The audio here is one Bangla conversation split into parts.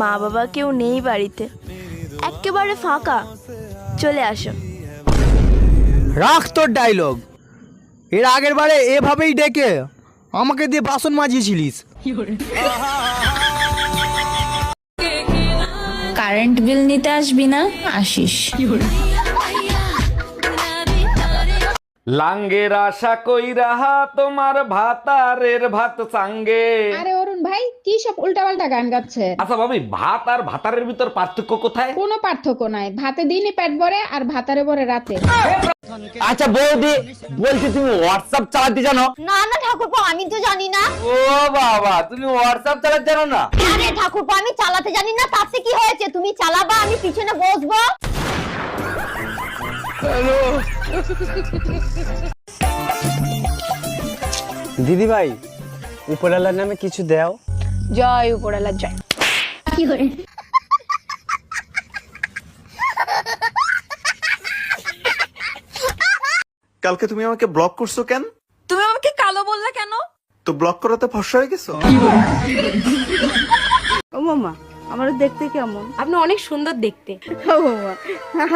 মা বাবা কেউ নেই বাড়িতে। একেবারে ফাঁকা। চলে আসো। রাখ তোর ডায়লগ এর আগের বারে এভাবেই ডেকে আমাকে দিয়ে বাসন মাজিয়েছিলিস। কারেন্ট বিল নিতে আসবি না? আসিস। লাঙ্গের আশা কইরা তোমার ভাতারের ভাত সাঙ্গে। আরে অরুণ ভাই কি সব উল্টাপাল্টা গান গাচ্ছে? আচ্ছা ভাবি ভাত আর ভাতারের ভিতর পার্থক্য কোথায়? কোনো পার্থক্য নাই। ভাতে দিনই পেট ভরে আর ভাতারে ভরে রাতে। আচ্ছা বৌদি বলছি তুমি হোয়াটসঅ্যাপ চালাতে জানো? না না ঠাকুরপো আমি তো জানি না। ও বাবা তুমি হোয়াটসঅ্যাপ চালাতে জানো না? আরে ঠাকুরপো আমি চালাতে জানি না তাতে কি হয়েছে? তুমি চালাবা আমি পিছনে বসবো। দিদি ভাই উপরওয়ালার নামে কিছু দেও? জয় উপরালা জয়। কি করে? কালকে তুমি আমাকে ব্লক করছ কেন? তুমি আমাকে কালো বললা কেন? তো ব্লক করাতে ফর্সা হয়ে গেছো? ও মামা আমার দেখতে কেমন? আপনি অনেক সুন্দর দেখতে। ও মামা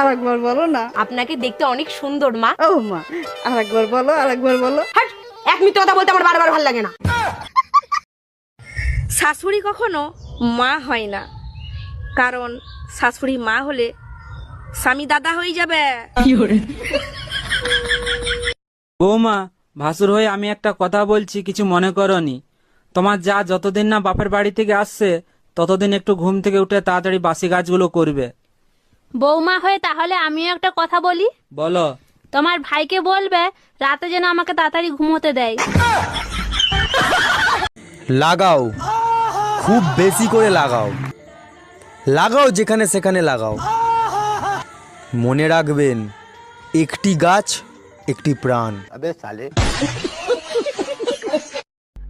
আর একবার বলো না। আপনাকে দেখতে অনেক সুন্দর মা। ও মা আর একবার বলো আর একবার বলো। হাট এক মিনিট কথা বলতে আমার বারবার ভালো লাগে না। শাশুড়ি কখনো মা হয় না। কারণ শাশুড়ি মা হলে স্বামী দাদা হয়ে যাবে। বৌমা ভাসুর হয়ে আমি একটা কথা বলছি কিছু মনে করনি। তোমার যা যতদিন না বাপের বাড়ি থেকে আসছে ততদিন একটু ঘুম থেকে উঠে তাড়াতাড়ি বাসি গাছগুলো করবে। বৌমা হয়ে তাহলে আমিও একটা কথা বলি? বলো। তোমার ভাইকে বলবে রাতে যেন আমাকে তাড়াতাড়ি ঘুমোতে দেয়। লাগাও। খুব বেশি করে লাগাও। লাগাও যেখানে সেখানে লাগাও। মনে রাখবেন একটি গাছ একটি প্রাণ।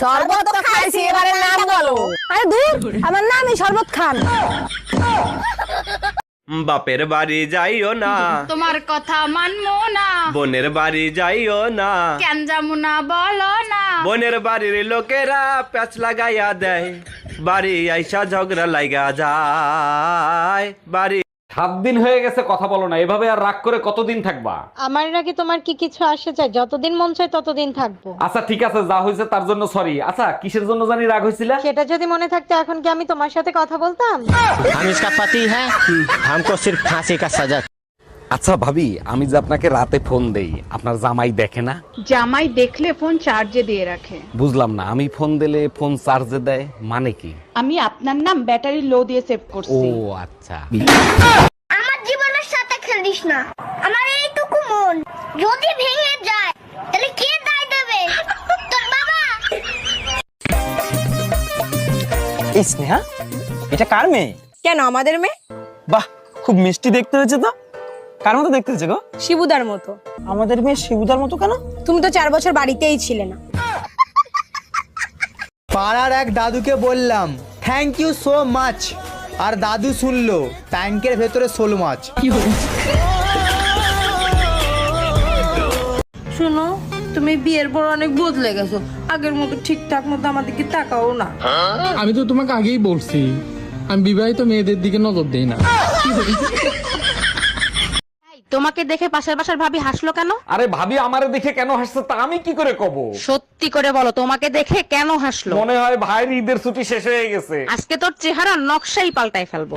শরবত তো খাইছি এবারে নাম বলো। আরে দূর আমার নামই শরবত খান। বাপের বাড়ি যাইও না। তোমার কথা মানবো না। বোনের বাড়ি যাইও না। কেন যাব না বলো না। বোনের বাড়ির লোকেরা প্যাচ লাগাইয়া দেয়। বাড়ি আইসা ঝগড়া লাগা যায়। বাড়ি সাত দিন হয়ে গেছে কথা বলো না এভাবে আর রাগ করে কতদিন থাকবা আমার নাকি তোমার কি কিছু আসে চাই যতদিন মন চায় ততদিন থাকবো আচ্ছা ঠিক আছে যা হয়েছে তার জন্য সরি আচ্ছা কিসের জন্য জানি রাগ হয়েছিল সেটা যদি মনে থাকতো এখন কি আমি তোমার সাথে কথা বলতাম हम इसका पति है हमको सिर्फ फांसी का सजा আচ্ছা ভাবি আমি যে আপনাকে রাতে ফোন দেই আপনার জামাই দেখে না? জামাই দেখলে ফোন চার্জে দিয়ে রাখে। বুঝলাম না আমি ফোন দিলে ফোন চার্জে দেয় মানে কি? আমি আপনার নাম ব্যাটারি লো দিয়ে সেভ ও করছি আচ্ছা। আমার জীবনের সাথে খেলিস না। আমার এইটুকু মন। যদি ভেঙে যায় তাহলে কে দায় দেবে? তোর বাবা। এই স্নেহা এটা কার মেয়ে? কেন আমাদের মেয়ে? বাহ খুব মিষ্টি দেখতে হয়েছে তো। কার মতো দেখতে গো? শিবুদার মতো। আমাদের মেয়ে শিবুদার মতো কেন? তুমি তো চার বছর বাড়িতেই ছিলে না। পাড়ার এক দাদুকে বললাম থ্যাংক ইউ সো মাচ আর দাদু শুনলো ট্যাঙ্কের ভেতরে শোল মাছ। শুনো তুমি বিয়ের পর অনেক বদলে গেছো। আগের মতো ঠিকঠাক মতো আমাদেরকে তাকাও না। আমি তো তোমাকে আগেই বলছি আমি বিবাহিত মেয়েদের দিকে নজর দিই না। তোমাকে দেখে পাশের বাসার ভাবি হাসলো কেন? আরে ভাবি আমারে দেখে কেন হাসছে তা আমি কি করে কব? সত্যি করে বলো তোমাকে দেখে কেন হাসলো? মনে হয় ভাইয়ের ঈদের ছুটি শেষ হয়ে গেছে। আজকে তোর চেহারা নকশাই পাল্টাই ফেলব।